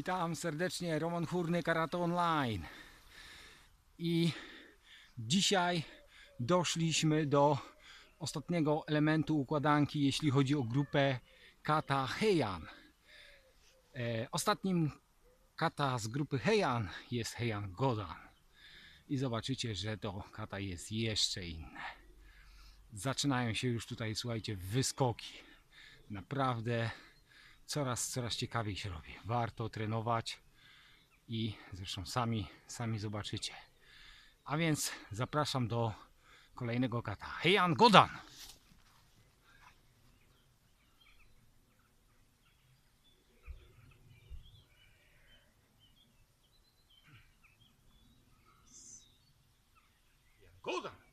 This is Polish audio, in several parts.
Witam serdecznie, Roman Chórny, Karate Online. I dzisiaj doszliśmy do ostatniego elementu układanki, jeśli chodzi o grupę kata Heian. E, ostatnim kata z grupy Heian jest Heian Godan. I zobaczycie, że to kata jest jeszcze inne. Zaczynają się już tutaj, słuchajcie, wyskoki. Naprawdę coraz, coraz ciekawiej się robi. Warto trenować i zresztą sami, sami zobaczycie. A więc zapraszam do kolejnego kata. Heian Godan! Godan!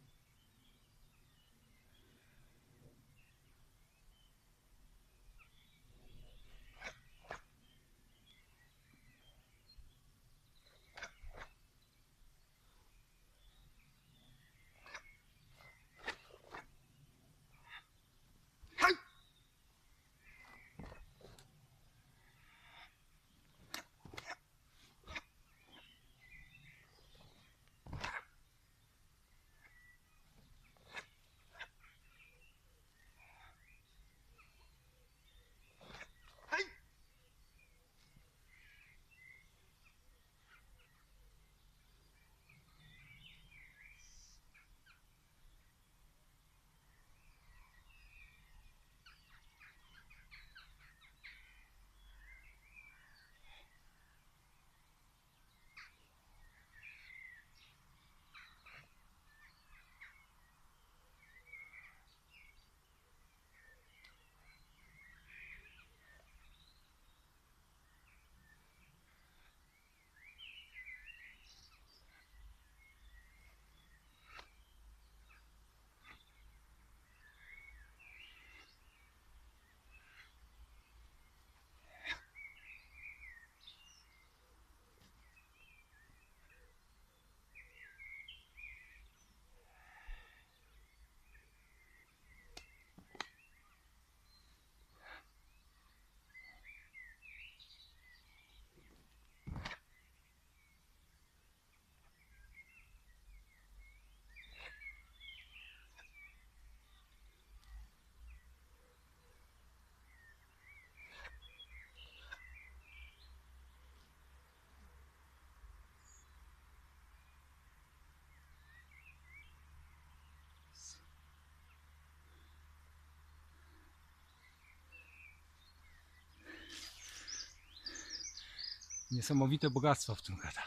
Niesamowite bogactwo w tym kata.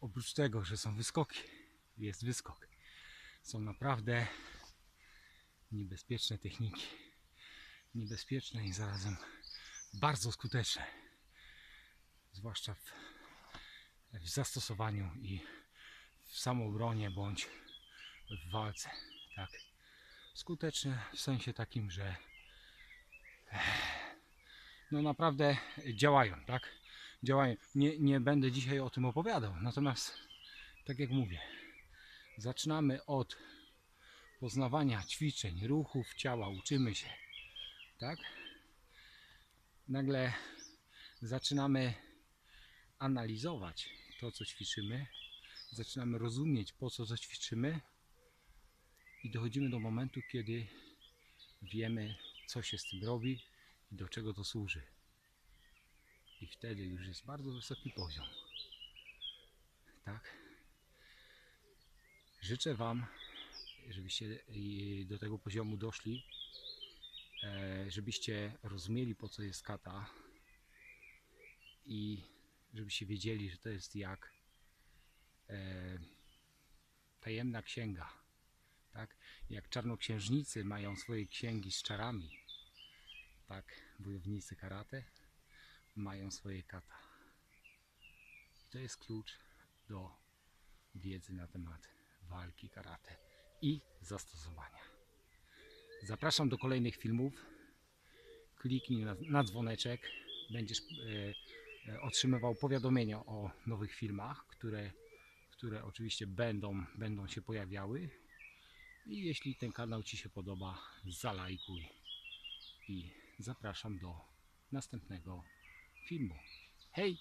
Oprócz tego, że są wyskoki, jest wyskok. Są naprawdę niebezpieczne techniki. Niebezpieczne i zarazem bardzo skuteczne. Zwłaszcza w, w zastosowaniu i w samoobronie bądź w walce. Tak. Skuteczne w sensie takim, że no naprawdę działają, tak? Działają. Nie, nie będę dzisiaj o tym opowiadał, natomiast tak jak mówię, zaczynamy od poznawania ćwiczeń, ruchów ciała, uczymy się, tak? Nagle zaczynamy analizować to, co ćwiczymy, zaczynamy rozumieć, po co to ćwiczymy i dochodzimy do momentu, kiedy wiemy, co się z tym robi i do czego to służy. I wtedy już jest bardzo wysoki poziom. Tak? Życzę Wam, żebyście do tego poziomu doszli, e, żebyście rozumieli po co jest kata i żebyście wiedzieli, że to jest jak e, tajemna księga. Tak? Jak czarnoksiężnicy mają swoje księgi z czarami, tak wojownicy karate mają swoje kata. I to jest klucz do wiedzy na temat walki karate i zastosowania. Zapraszam do kolejnych filmów. Kliknij na, na dzwoneczek. Będziesz e, e, otrzymywał powiadomienia o nowych filmach, które, które oczywiście będą, będą się pojawiały. I jeśli ten kanał Ci się podoba, zalajkuj i zapraszam do następnego Hey. Hej!